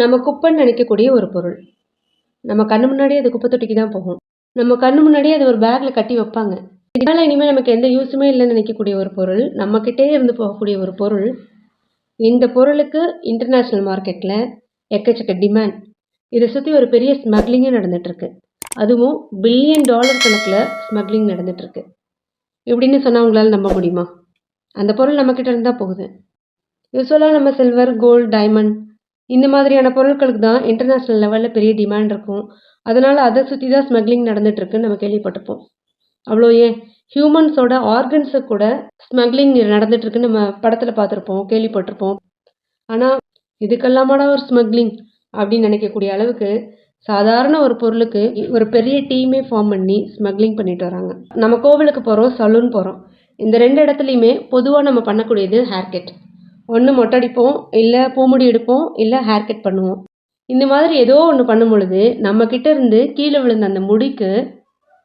நம்ம குப்பைன்னு நினைக்கக்கூடிய ஒரு பொருள். நம்ம கண்ணு முன்னாடியே அது குப்பை தொட்டிக்கு தான் போகும். நம்ம கண்ணு முன்னாடியே அது ஒரு பேக்கில் கட்டி வைப்பாங்க. இதனால் இனிமேல் நமக்கு எந்த யூஸுமே இல்லைன்னு நினைக்கக்கூடிய ஒரு பொருள் நம்மக்கிட்டே இருந்து போகக்கூடிய ஒரு பொருள் இந்த பொருளுக்கு இன்டர்நேஷ்னல் மார்க்கெட்டில் எக்கச்சக்க டிமாண்ட் இதை சுற்றி ஒரு பெரிய ஸ்மக்லிங்கும் நடந்துகிட்ருக்கு அதுவும் பில்லியன் டாலர் கணக்கில் ஸ்மக்லிங் நடந்துகிட்ருக்கு இப்படின்னு சொன்னால் உங்களால் நம்ப முடியுமா? அந்த பொருள் நம்மக்கிட்ட இருந்தால் தான் போகுது. யூஸ்வலாக நம்ம சில்வர் கோல்டு டைமண்ட் இந்த மாதிரியான பொருட்களுக்கு தான் இன்டர்நேஷ்னல் லெவலில் பெரிய டிமாண்ட் இருக்கும். அதனால் அதை சுற்றி தான் ஸ்மக்லிங் நடந்துகிட்ருக்குன்னு நம்ம கேள்விப்பட்டிருப்போம். அவ்வளோ ஏன்? ஹியூமன்ஸோட ஆர்கன்ஸை கூட ஸ்மக்லிங் நடந்துகிட்ருக்குன்னு நம்ம படத்தில் பார்த்துருப்போம் கேள்விப்பட்டிருப்போம். ஆனால் இதுக்கெல்லாமாடா ஒரு ஸ்மக்லிங் அப்படின்னு நினைக்கக்கூடிய அளவுக்கு சாதாரண ஒரு பொருளுக்கு ஒரு பெரிய டீமே ஃபார்ம் பண்ணி ஸ்மக்லிங் பண்ணிட்டு வராங்க. நம்ம கோவிலுக்கு போகிறோம் சலூன் போகிறோம் இந்த ரெண்டு இடத்துலையுமே பொதுவாக நம்ம பண்ணக்கூடியது ஹேர் கட் ஒன்று மொட்டை அடிப்போம் இல்லை பூமுடி எடுப்போம் இல்லை ஹேர் கட் பண்ணுவோம். இந்த மாதிரி ஏதோ ஒன்று பண்ணும் பொழுது நம்மக்கிட்ட இருந்து கீழே விழுந்த அந்த முடிக்கு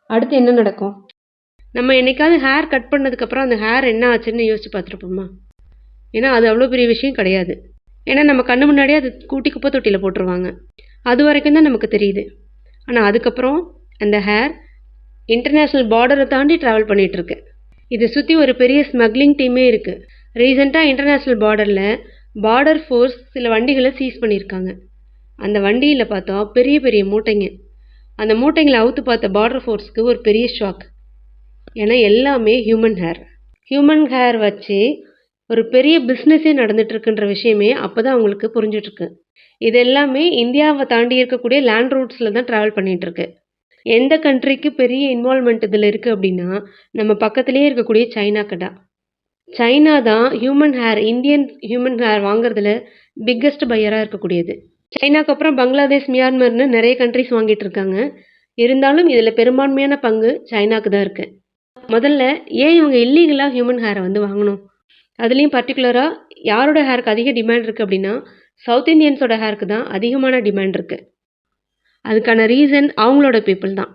அடுத்து என்ன நடக்கும்? நம்ம என்னைக்காவது ஹேர் கட் பண்ணதுக்கப்புறம் அந்த ஹேர் என்ன ஆச்சுன்னு யோசிச்சு பார்த்துருப்போமா? ஏன்னா அது அவ்வளோ பெரிய விஷயம் கிடையாது. ஏன்னா நம்ம கண்ணு முன்னாடியே அது கூட்டி குப்பை தொட்டியில் போட்டுருவாங்க. அது வரைக்கும் தான் நமக்கு தெரியுது. ஆனால் அதுக்கப்புறம் அந்த ஹேர் இன்டர்நேஷ்னல் பார்டரை தாண்டி ட்ராவல் பண்ணிகிட்ருக்கு இதை சுற்றி ஒரு பெரிய ஸ்மக்லிங் டீமே இருக்குது ரீசெண்டாக இன்டர்நேஷ்னல் பார்டரில் பார்டர் ஃபோர்ஸ் சில வண்டிகளை சீஸ் பண்ணியிருக்காங்க. அந்த வண்டியில் பார்த்தா பெரிய பெரிய மூட்டைங்க. அந்த மூட்டைங்களை அவுத்து பார்த்த பார்டர் ஃபோர்ஸ்க்கு ஒரு பெரிய ஷாக் ஏன்னா எல்லாமே ஹியூமன் ஹேர் ஹியூமன் ஹேர் வச்சு ஒரு பெரிய பிஸ்னஸே நடந்துகிட்ருக்குன்ற விஷயமே அப்போ தான் அவங்களுக்கு புரிஞ்சிட்ருக்கு இது எல்லாமே இந்தியாவை தாண்டி இருக்கக்கூடிய லேண்ட் ரூட்ஸில் தான் ட்ராவல் பண்ணிகிட்ருக்கு எந்த கண்ட்ரிக்கு பெரிய இன்வால்மெண்ட் இதில் இருக்குது அப்படின்னா நம்ம பக்கத்துலேயே இருக்கக்கூடிய சைனா கடா. சைனா தான் human hair Indian human hair வாங்குறதுல பிக்கஸ்ட் பையராக இருக்கக்கூடியது. சைனாக்கு அப்புறம் பங்களாதேஷ் மியான்மர்னு நிறைய கண்ட்ரிஸ் வாங்கிட்டு இருக்காங்க. இருந்தாலும் இதில் பெரும்பான்மையான பங்கு சைனாக்கு தான் இருக்குது முதல்ல ஏன் இவங்க இல்லீகலாக ஹியூமன் ஹேரை வந்து வாங்கணும்? அதுலேயும் பர்டிகுலராக யாரோட ஹேருக்கு அதிக டிமாண்ட் இருக்குது அப்படின்னா சவுத் இந்தியன்ஸோட ஹேருக்கு தான் அதிகமான டிமாண்ட் இருக்குது அதுக்கான ரீசன் அவங்களோட பீப்புள் தான்.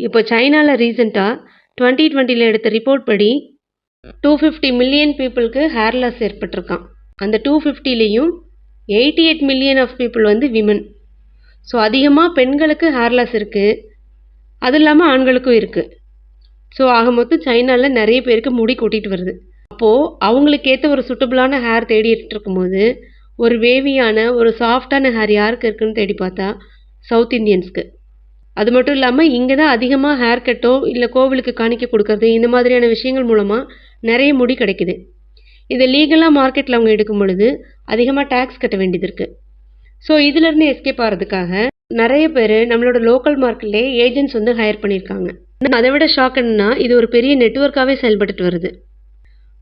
இப்போ சைனாவில் ரீசெண்டாக டுவெண்ட்டி டுவெண்ட்டியில் எடுத்த ரிப்போர்ட் படி டூ ஃபிஃப்டி மில்லியன் பீப்புளுக்கு ஹேர் லாஸ் ஏற்பட்டிருக்கான். அந்த two ஃபிஃப்டிலேயும் eighty eight million of people வந்து விமன் ஸோ அதிகமாக பெண்களுக்கு ஹேர் லாஸ் இருக்குது அது இல்லாமல் ஆண்களுக்கும் இருக்குது ஸோ ஆக மொத்தம் சைனாவில் நிறைய பேருக்கு முடி கொட்டிட்டு வருது. அப்போது அவங்களுக்கு ஏற்ற ஒரு சுட்டபுளான ஹேர் தேடிட்டு இருக்கும்போது ஒரு வேவியான ஒரு சாஃப்டான ஹேர் யாருக்கு இருக்குன்னு தேடி பார்த்தா சவுத் இந்தியன்ஸ்க்கு அது மட்டும் இல்லாமல் இங்கே தான் அதிகமாக ஹேர் கட்டோ இல்லை கோவிலுக்கு காணிக்க கொடுக்கறது இந்த மாதிரியான விஷயங்கள் மூலமாக நிறைய முடி கிடைக்குது. இதை லீகலாக மார்க்கெட்டில் அவங்க எடுக்கும் பொழுது அதிகமாக டேக்ஸ் கட்ட வேண்டியது இருக்குது ஸோ இதுலேருந்து எஸ்கேப் ஆகிறதுக்காக நிறைய பேர் நம்மளோட லோக்கல் மார்க்கெட்லேயே ஏஜென்ட்ஸ் வந்து ஹையர் பண்ணியிருக்காங்க. அதை விட ஷாக் என்னன்னா இது ஒரு பெரிய நெட்ஒர்க்காகவே செயல்பட்டு வருது.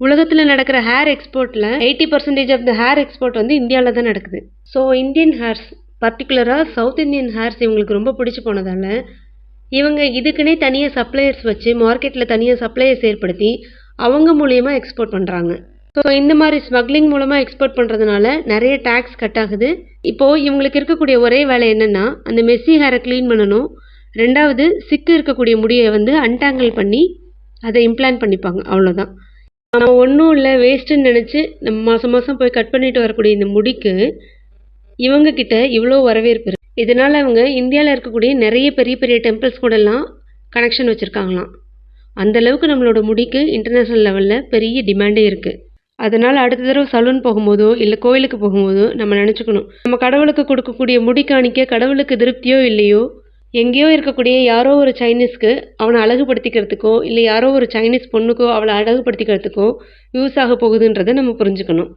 உலகத்தில் நடக்கிற hair எக்ஸ்போர்ட்டில் eighty percentage of the hair export வந்து இந்தியாவில் தான் நடக்குது. ஸோ இந்தியன் ஹேர்ஸ் பர்டிகுலராக சவுத் இந்தியன் ஹேர்ஸ் இவங்களுக்கு ரொம்ப பிடிச்சி போனதால் இவங்க இதுக்குன்னே தனியாக சப்ளையர்ஸ் வச்சு மார்க்கெட்டில் தனியாக சப்ளையர்ஸ் ஏற்படுத்தி அவங்க மூலியமாக எக்ஸ்போர்ட் பண்ணுறாங்க ஸோ இந்த மாதிரி ஸ்மக்லிங் மூலமாக எக்ஸ்போர்ட் பண்ணுறதுனால நிறைய டேக்ஸ் கட் ஆகுது. இப்போது இவங்களுக்கு இருக்கக்கூடிய ஒரே வேலை என்னென்னா அந்த மெஸ்ஸி ஹேரை க்ளீன் பண்ணணும். ரெண்டாவது சிக்கு இருக்கக்கூடிய முடியை வந்து அன்டாங்கிள் பண்ணி அதை இம்ப்ளான்ட் பண்ணிப்பாங்க. அவ்வளோதான் நம்ம ஒன்றும் இல்லை வேஸ்ட்டுன்னு நினச்சி நம்ம மாதம் மாதம் போய் கட் பண்ணிட்டு வரக்கூடிய இந்த முடிக்கு இவங்கக்கிட்ட இவ்வளோ வரவேற்பு இருக்குது இதனால் அவங்க இந்தியாவில் இருக்கக்கூடிய நிறைய பெரிய பெரிய டெம்பிள்ஸ் கூடலாம் கனெக்ஷன் வச்சுருக்காங்களாம். அந்தளவுக்கு நம்மளோட முடிக்கு இன்டர்நேஷ்னல் லெவலில் பெரிய டிமாண்டே இருக்குது அதனால் அடுத்த தடவை சலூன் போகும்போதோ இல்லை கோயிலுக்கு போகும்போதோ நம்ம நினச்சிக்கணும். நம்ம கடவுளுக்கு கொடுக்கக்கூடிய முடி காணிக்க கடவுளுக்கு திருப்தியோ இல்லையோ எங்கேயோ இருக்கக்கூடிய யாரோ ஒரு சைனீஸ்க்கு அவனை அழகுபடுத்திக்கிறதுக்கோ இல்லை யாரோ ஒரு சைனீஸ் பொண்ணுக்கோ அவளை அழகுபடுத்திக்கிறதுக்கோ யூஸ் ஆக போகுதுன்றதை நம்ம புரிஞ்சுக்கணும்.